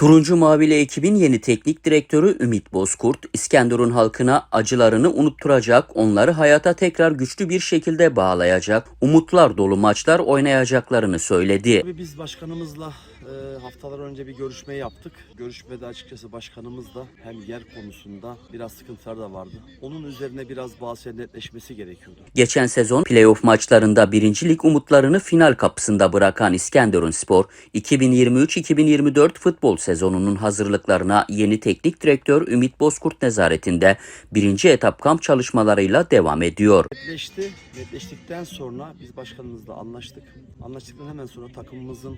Turuncu Mavili ekibin yeni teknik direktörü Ümit Bozkurt, İskenderun halkına acılarını unutturacak, onları hayata tekrar güçlü bir şekilde bağlayacak, umutlar dolu maçlar oynayacaklarını söyledi. Biz başkanımızla e, haftalar önce bir görüşme yaptık. Görüşmede açıkçası başkanımızla hem yer konusunda biraz sıkıntılar da vardı. Onun üzerine biraz bazı netleşmesi gerekiyordu. Geçen sezon playoff maçlarında birincilik umutlarını final kapısında bırakan İskenderun Spor, 2023-2024 futbol sezonunun hazırlıklarına yeni teknik direktör Ümit Bozkurt nezaretinde birinci etap kamp çalışmalarıyla devam ediyor. Netleşti. Netleştikten sonra biz başkanımızla anlaştık. Anlaştıktan hemen sonra takımımızın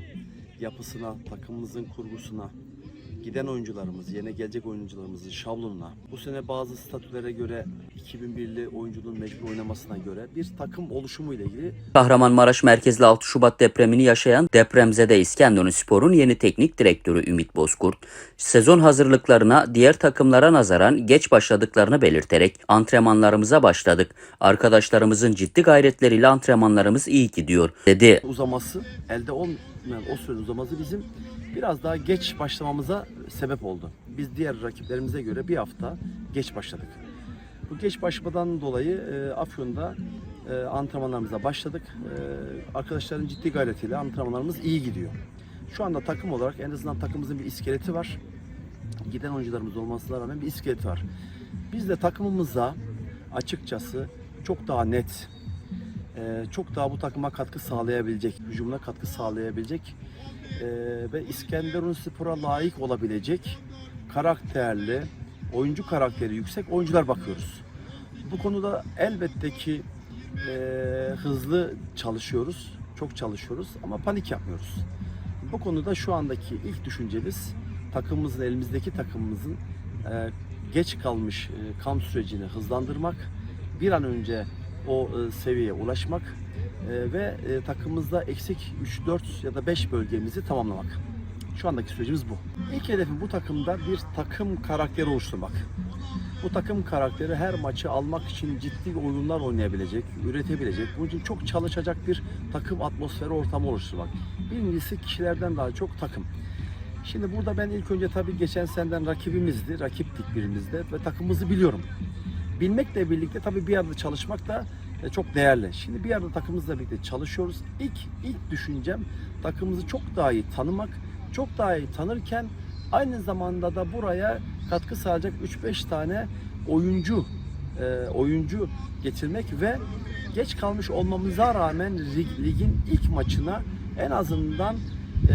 yapısına, takımımızın kurgusuna, giden oyuncularımız, yeni gelecek oyuncularımızın şablonuna, bu sene bazı statülere göre 2001'li oyuncunun mecbur oynamasına göre bir takım oluşumu ile ilgili Kahramanmaraş merkezli 6 Şubat depremini yaşayan depremzede İskenderun Spor'un yeni teknik direktörü Ümit Bozkurt, sezon hazırlıklarına diğer takımlara nazaran geç başladıklarını belirterek antrenmanlarımıza başladık. Arkadaşlarımızın ciddi gayretleriyle antrenmanlarımız iyi gidiyor dedi. uzaması, elde olmayan o süre uzaması bizim biraz daha geç başlamamıza sebep oldu. Biz diğer rakiplerimize göre bir hafta geç başladık. Bu geç başlamadan dolayı e, Afyon'da e, antrenmanlarımıza başladık. E, arkadaşların ciddi gayretiyle antrenmanlarımız iyi gidiyor. Şu anda takım olarak en azından takımımızın bir iskeleti var. Giden oyuncularımız olmasına rağmen bir iskeleti var. Biz de takımımıza açıkçası çok daha net, çok daha bu takıma katkı sağlayabilecek, hücumuna katkı sağlayabilecek e, ve İskenderun Spor'a layık olabilecek karakterli, oyuncu karakteri yüksek oyuncular bakıyoruz. Bu konuda elbette ki e, hızlı çalışıyoruz, çok çalışıyoruz ama panik yapmıyoruz. Bu konuda şu andaki ilk düşüncemiz takımımızın, elimizdeki takımımızın e, geç kalmış e, kamp sürecini hızlandırmak, bir an önce o e, seviyeye ulaşmak e, ve e, takımımızda eksik 3-4 ya da 5 bölgemizi tamamlamak. Şu andaki sürecimiz bu. İlk hedefim bu takımda bir takım karakteri oluşturmak. Bu takım karakteri her maçı almak için ciddi oyunlar oynayabilecek, üretebilecek, bunun için çok çalışacak bir takım atmosferi ortamı oluşturmak. Birincisi kişilerden daha çok takım. Şimdi burada ben ilk önce tabii geçen seneden rakibimizdi, rakiptik birimizde ve takımımızı biliyorum. Bilmekle birlikte tabii bir arada çalışmak da e, çok değerli. Şimdi bir arada takımımızla birlikte çalışıyoruz. İlk ilk düşüncem takımımızı çok daha iyi tanımak, çok daha iyi tanırken aynı zamanda da buraya katkı sağlayacak 3-5 tane oyuncu e, oyuncu getirmek ve geç kalmış olmamıza rağmen lig- ligin ilk maçına en azından e,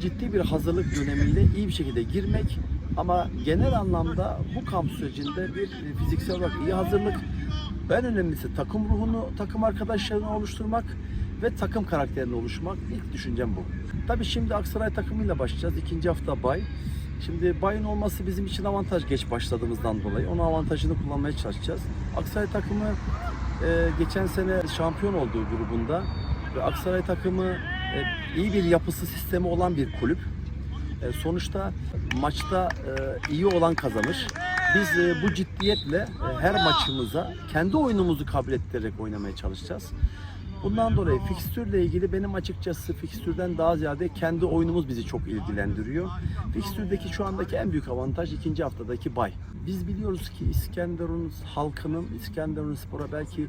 ciddi bir hazırlık dönemiyle iyi bir şekilde girmek ama genel anlamda bu kamp sürecinde bir e, fiziksel olarak iyi hazırlık en önemlisi takım ruhunu, takım arkadaşlarını oluşturmak ve takım karakterini oluşturmak. İlk düşüncem bu. Tabii şimdi Aksaray takımıyla başlayacağız. İkinci hafta bay. Şimdi bayın olması bizim için avantaj geç başladığımızdan dolayı. Onun avantajını kullanmaya çalışacağız. Aksaray takımı e, geçen sene şampiyon olduğu grubunda ve Aksaray takımı e, iyi bir yapısı sistemi olan bir kulüp. E, sonuçta maçta e, iyi olan kazanır. Biz e, bu ciddiyetle her maçımıza kendi oyunumuzu kabul ettirerek oynamaya çalışacağız. Bundan dolayı fikstürle ilgili benim açıkçası fikstürden daha ziyade kendi oyunumuz bizi çok ilgilendiriyor. Fikstürdeki şu andaki en büyük avantaj ikinci haftadaki bay. Biz biliyoruz ki İskenderun halkının İskenderun Spor'a belki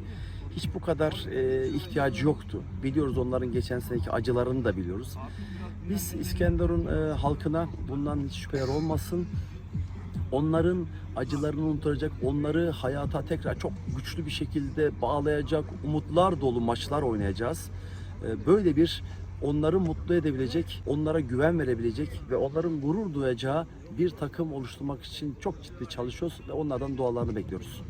hiç bu kadar e, ihtiyacı yoktu. Biliyoruz onların geçen seneki acılarını da biliyoruz. Biz İskenderun e, halkına bundan hiç şüpheler olmasın onların acılarını unutacak, onları hayata tekrar çok güçlü bir şekilde bağlayacak, umutlar dolu maçlar oynayacağız. Ee, Böyle bir onları mutlu edebilecek, onlara güven verebilecek ve onların gurur duyacağı bir takım oluşturmak için çok ciddi çalışıyoruz ve onlardan dualarını bekliyoruz.